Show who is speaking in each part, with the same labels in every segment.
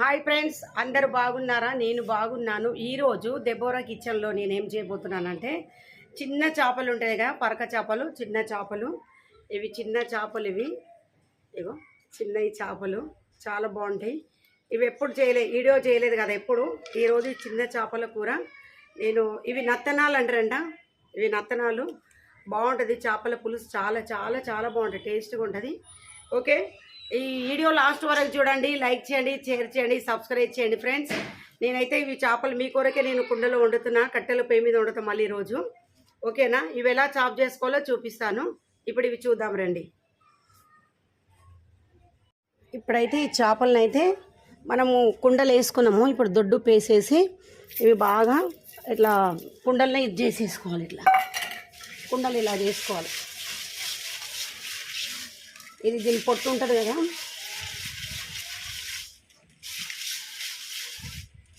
Speaker 1: Hi friends అందరు బాగున్నారా? నేను బాగున్నాను. ఈరోజు దెబోరా కిచెన్లో నేను ఏం చేయబోతున్నానంటే చిన్న చేపలు ఉంటాయి కదా పరక చేపలు చిన్న చేపలు. ఇవి చిన్న చేపలు ఇవి. ఇగో చిన్నవి చేపలు. చాలా బాగుంటాయి. ఇవి ఎప్పుడు చేయలేదు వీడియో చేయలేదు కదా ఎప్పుడు. ఈరోజు చిన్న చేపల కూర. నేను ఇవి నత్తనాలు అంటారంట. ఇవి నత్తనాలు. బాగుంటుంది. చేపల పులుసు చాలా చాలా చాలా బాగుంటుంది టేస్ట్గా ఉంటుంది. ఓకే? ఈ వీడియో లాస్ట్ వరకు చూడండి లైక్ చేయండి షేర్ చేయండి సబ్స్క్రైబ్ చేయండి ఫ్రెండ్స్. నేనైతే ఇవి చేపలు మీ కొరకే నేను కుండలో వండుతున్నా కట్టెల పే మీద వండుతాం మళ్ళీ రోజు. ఓకేనా? ఇవి ఎలా చాప్ చేసుకోవాలో చూపిస్తాను. ఇప్పుడు ఇవి చూద్దాం రండి. ఇప్పుడైతే ఈ చేపలను అయితే మనము కుండలు వేసుకున్నాము. ఇప్పుడు దొడ్డు పేసేసి ఇవి బాగా ఇట్లా కుండల్ని ఇది చేసేసుకోవాలి ఇట్లా. కుండలు ఇలా చేసుకోవాలి. ఇది దీని పొట్టు ఉంటుంది కదా.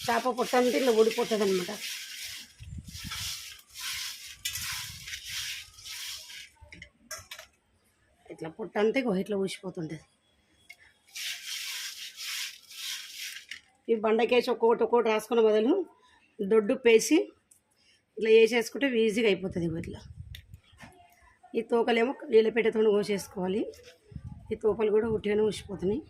Speaker 1: చేప పొట్టు అంటే ఇట్లా ఊడిపోతుంది అనమాట ఇట్లా పొట్టు అంతే ఇట్లా ఊసిపోతుంటుంది. ఈ బండకేసి ఒక్కొక్కటి ఒక్కొక్కటి రాసుకున్న బదులు దొడ్డు పేసి ఇట్లా వేసేసుకుంటే ఈజీగా అయిపోతుంది ఇట్లా. ఈ తోకలేమో నీళ్ళపెట్టతో కోసేసుకోవాలి. ఈ తోపలు కూడా ఉట్టిగానే ఉసిపోతున్నాయి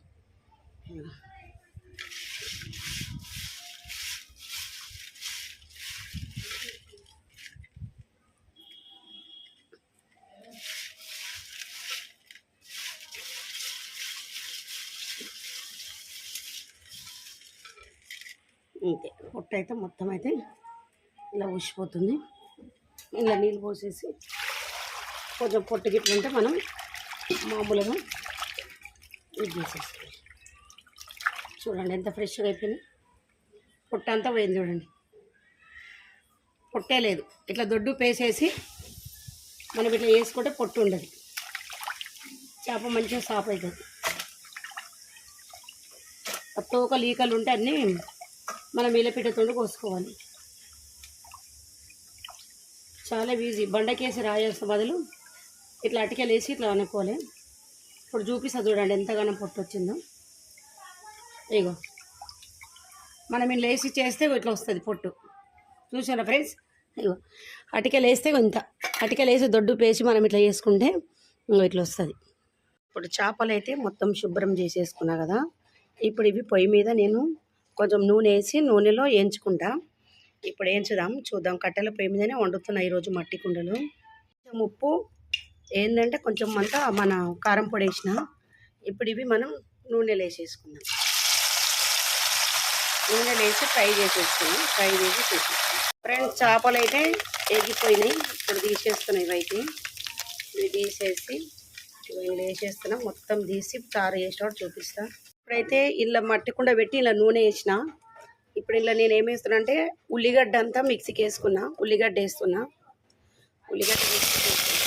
Speaker 1: అంతే పొట్టు అయితే మొత్తం అయితే ఇలా ఉసిపోతుంది ఇలా నీళ్ళు పోసేసి కొంచెం పొట్టు గిట్లంటే మనం మామూలుగా ఇది చేసేసుకోవాలి చూడండి ఎంత ఫ్రెష్గా అయిపోయింది. పొట్ట అంతా పోయింది చూడండి. పొట్టే లేదు. ఇట్లా దొడ్డు పేసేసి మనం ఇట్లా వేసుకుంటే పొట్టు ఉండదు. చేప మంచిగా సాఫ్ అవుతుంది. తోక లీకలు ఉంటే అన్నీ మనం ఇలపిటతో కోసుకోవాలి. చాలా ఈజీ బండకేసి రాయాల్సిన బదులు ఇట్లా అటికెలేసి ఇట్లా అనుకోవాలి. ఇప్పుడు చూపిస్తా చూడండి ఎంతగానో పొట్టు వచ్చిందో ఇగో. మనం ఇలా వేసి చేస్తే ఇట్లా వస్తుంది పొట్టు. చూసారా ఫ్రెండ్స్? ఇగో. అటికెలు వేస్తే ఇంత. అటికలు వేసి దొడ్డు పేసి మనం ఇట్లా చేసుకుంటే ఇంకో ఇట్లా వస్తుంది. ఇప్పుడు చేపలు అయితే మొత్తం శుభ్రం చేసేసుకున్నా కదా. ఇప్పుడు ఇవి పొయ్యి మీద నేను కొంచెం నూనె వేసి నూనెలో వేయించుకుంటా. ఇప్పుడు వేయించుదాం. చూద్దాం కట్టెల పొయ్యి మీదనే వండుతున్నా ఈరోజు మట్టి కుండలు. ఉప్పు ఏంటంటే కొంచెం అంతా మన కారం పొడి వేసిన ఇప్పుడు ఇవి మనం నూనెలో వేసేసుకుందాం నూనెలో వేసి ఫ్రై చేసేసుకున్నాం. ఫ్రై చేసి తీసేసుకున్నాం ఫ్రెండ్స్ చేపలు అయితే ఎగిపోయినాయి ఇప్పుడు తీసేస్తున్నాయి ఇవి అయితే ఇవి తీసేసి వేసేస్తున్నాం మొత్తం తీసి చారు వేసినప్పుడు చూపిస్తా. ఇప్పుడైతే ఇలా మట్టి కుండ పెట్టి ఇలా నూనె వేసిన. ఇప్పుడు ఇలా నేను ఏమేస్తున్నా అంటే ఉల్లిగడ్డ అంతా మిక్సీకి వేసుకున్నా. ఉల్లిగడ్డ వేస్తున్నా. ఉల్లిగడ్డ వేసుకున్నా వేస్తున్నా.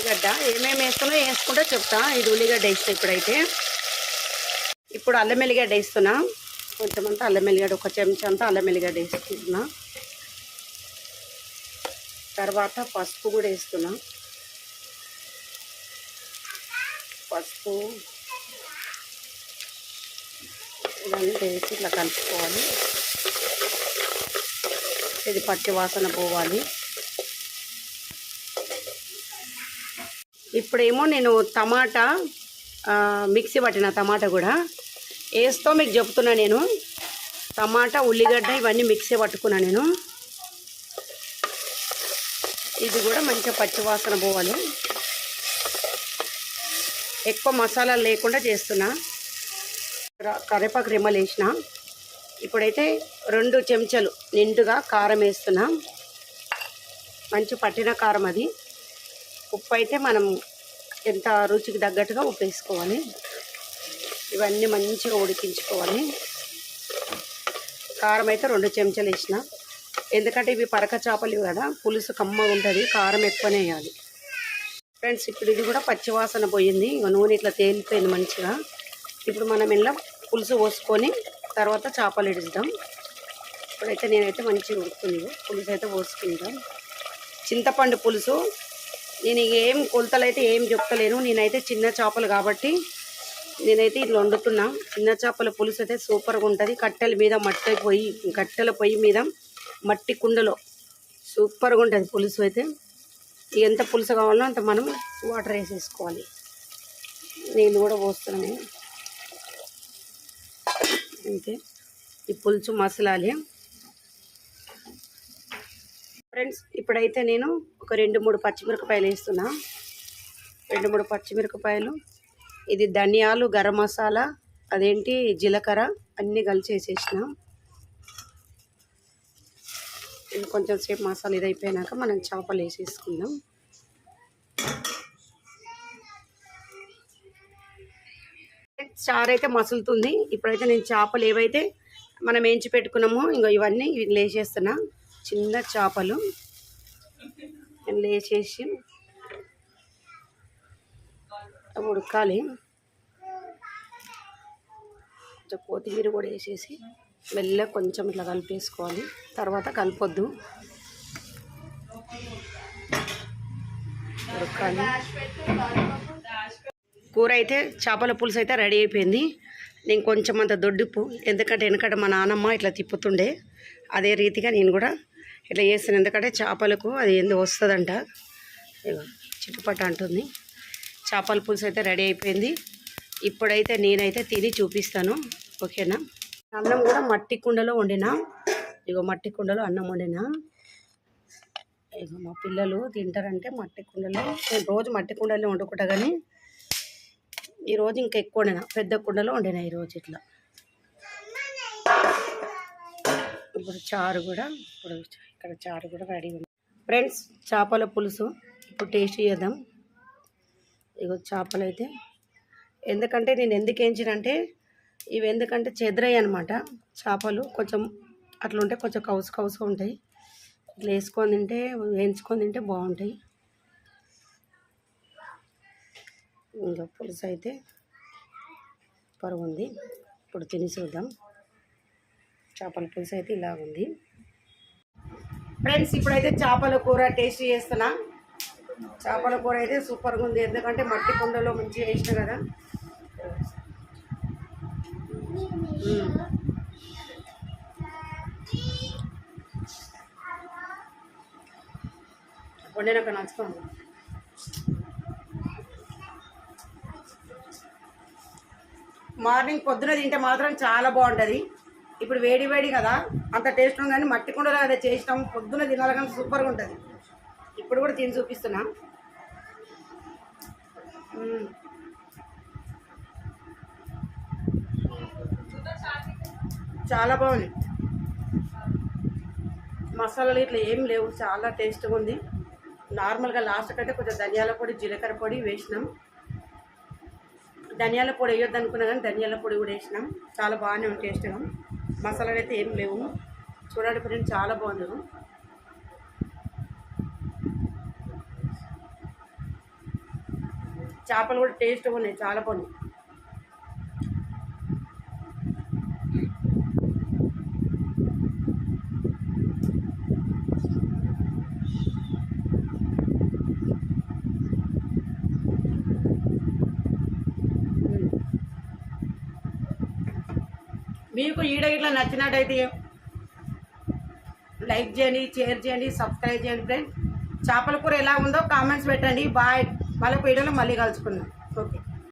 Speaker 1: ఉల్లిగడ్డ ఏమేమి వేస్తున్నా వేసుకుంటే చెప్తా. ఇది ఉల్లిగడ్డ వేస్తా ఇప్పుడైతే. ఇప్పుడు అల్లం ఎల్లిగడ్డ వేస్తున్నా. కొంచెం అంతా అల్లం ఎల్లిగడ్డ ఒక చెంచా అంతా అల్లం ఎల్లిగడ్డ వేసుకుంటున్నా. తర్వాత పసుపు కూడా వేస్తున్నా. పసుపు ఇవన్నీ వేసి ఇట్లా కలుపుకోవాలి. ఇది పచ్చి వాసన పోవాలి. ఇప్పుడేమో నేను టమాటా మిక్సీ పట్టిన టమాటా కూడా వేస్తో మీకు చెప్తున్నా నేను. టమాటా ఉల్లిగడ్డ ఇవన్నీ మిక్సీ పట్టుకున్నా నేను. ఇది కూడా మంచిగా పచ్చి వాసన పోవాలి. ఎక్కువ మసాలాలు లేకుండా చేస్తున్నా. కరివేపాకు రెమ్మలు వేసిన. ఇప్పుడైతే రెండు చెంచాలు నిండుగా కారం వేస్తున్నా. మంచి పట్టిన కారం అది. ఉప్పు అయితే మనం ఎంత రుచికి తగ్గట్టుగా ఉప్పు వేసుకోవాలి ఇవన్నీ మంచిగా ఉడికించుకోవాలి. కారం అయితే రెండు చెంచాలు వేసిన. ఎందుకంటే ఇవి పరక చేపలు కదా పులుసు కమ్మగా ఉంటుంది కారం ఎక్కువనే వేయాలి. ఫ్రెండ్స్ ఇప్పుడు ఇది కూడా పచ్చివాసన పోయింది. ఇంకా నూనె ఇట్లా తేలిపోయింది మంచిగా. ఇప్పుడు మనం ఇలా పులుసు పోసుకొని తర్వాత చేపలు ఇడుస్తాం ఇప్పుడైతే నేనైతే మంచిగా ఉడుకుంది పులుసు అయితే పోసుకుంటాం చింతపండు పులుసు నేను ఏం కొలతలు అయితే ఏం చెప్తలేను. నేనైతే చిన్న చేపలు కాబట్టి నేనైతే ఇట్లా వండుతున్నా. చిన్న చేపల పులుసు అయితే సూపర్గా ఉంటుంది. కట్టెల మీద మట్టి పొయ్యి కట్టెల పొయ్యి మీద మట్టి కుండలో సూపర్గా ఉంటుంది పులుసు అయితే. ఎంత పులుసు కావాలో అంత మనం వాటర్ వేసేసుకోవాలి. నీళ్ళు కూడా పోస్తున్నాను అంతే. ఈ పులుసు మసలాలి. ఫ్రెండ్స్ ఇప్పుడైతే నేను ఒక రెండు మూడు పచ్చిమిరపకాయలు వేస్తున్నా. రెండు మూడు పచ్చిమిరపకాయలు. ఇది ధనియాలు గరం మసాలా అదేంటి జీలకర్ర అన్నీ కలిసేసేసిన ఇది కొంచెం సేపు మసాలా ఇది అయిపోయినాక మనం చేపలు వేసేసుకుందాం. చారు అయితే మసులుతుంది. ఇప్పుడైతే నేను చేపలు ఏవైతే మనం ఏంచి పెట్టుకున్నామో ఇంకో ఇవన్నీ ఇవి లేచేస్తున్నా చిన్న చేపలు లేచేసి ఉడకాలి. కొంచెం కొత్తిమీర కూడా వేసేసి మెల్లగా కొంచెం ఇట్లా కలిపేసుకోవాలి. తర్వాత కలపొద్దు. ఉడకాలి. కూర అయితే చేపల పులుసు అయితే రెడీ అయిపోయింది. నేను కొంచెం అంత దొడ్డుపు ఎందుకంటే వెనకట మా నాన్నమ్మ ఇట్లా తిప్పుతుండే. అదే రీతిగా నేను కూడా ఇట్లా చేస్తాను ఎందుకంటే చేపలకు అది ఏందో వస్తుందంట. ఇగో చిట్టుపట్ట అంటుంది. చేపల పులుసు అయితే రెడీ అయిపోయింది. ఇప్పుడైతే నేనైతే తిని చూపిస్తాను. ఓకేనా? అన్నం కూడా మట్టి కుండలో వండిన. ఇగో మట్టి కుండలో అన్నం వండిన. ఇగో మా పిల్లలు తింటారంటే మట్టి కుండలో. నేను రోజు మట్టి కుండలో వండుకుంటా కానీ ఈరోజు ఇంకా ఎక్కువ వండిన. పెద్ద కుండలో వండిన ఈరోజు ఇట్లా. ఇప్పుడు చారు కూడా. ఇప్పుడు ఇక్కడ చారు కూడా రెడీ ఉంది. ఫ్రెండ్స్ చేపల పులుసు. ఇప్పుడు టేస్ట్ చేద్దాం. ఇగో చేపలు అయితే ఎందుకంటే నేను ఎందుకు వేయించినంటే ఇవి ఎందుకంటే చెదరయ్యి అనమాట చేపలు. కొంచెం అట్లా ఉంటే కొంచెం కౌసు కౌసుగా ఉంటాయి. ఇట్లా వేసుకొని తింటే వేయించుకొని తింటే బాగుంటాయి. ఇంకా పులుసు అయితే పరుగు ఉంది. ఇప్పుడు తిని చూద్దాం. చేపల పులుసు అయితే ఇలా ఉంది ఫ్రెండ్స్ ఇప్పుడైతే చేపల కూర టేస్ట్ చేస్తున్నా. చేపల కూర అయితే సూపర్గా ఉంది. ఎందుకంటే మట్టి కుండలో మంచిగా వేసిన కదా. మ్మ్. వండినాక నచ్చుకోండి మార్నింగ్ పొద్దున తింటే మాత్రం చాలా బాగుంటుంది. ఇప్పుడు వేడి వేడి కదా అంత టేస్ట్ ఉంది కానీ మట్టి కుండలో అదే చేసినాం పొద్దున తినాలి కానీ సూపర్గా ఉంటుంది. ఇప్పుడు కూడా తిని చూపిస్తున్నా. చాలా బాగుంది. మసాలాలు ఇట్లా ఏం లేవు చాలా టేస్ట్గా ఉంది. నార్మల్గా లాస్ట్ కంటే కొంచెం ధనియాల పొడి జీలకర్ర పొడి వేసినాం. ధనియాల పొడి వేయొద్దు అనుకున్నా కానీ ధనియాల పొడి కూడా వేసినాం. చాలా బాగానే ఉంది టేస్ట్గా మసాలాలు అయితే ఏం లేవు. చూడండి ఫ్రెండ్ చాలా బాగుంది. చేపలు కూడా టేస్ట్ ఉన్నాయి చాలా బాగున్నాయి. మీకు ఈడ ఇట్లా నచ్చినట్టయితే లైక్ చేయండి షేర్ చేయండి సబ్స్క్రైబ్ చేయండి ఫ్రెండ్స్ చేపల కూర ఎలా ఉందో కామెంట్స్ పెట్టండి. బాయ్. మళ్ళీ వీడియోలో మళ్ళీ కలుసుకుందాం.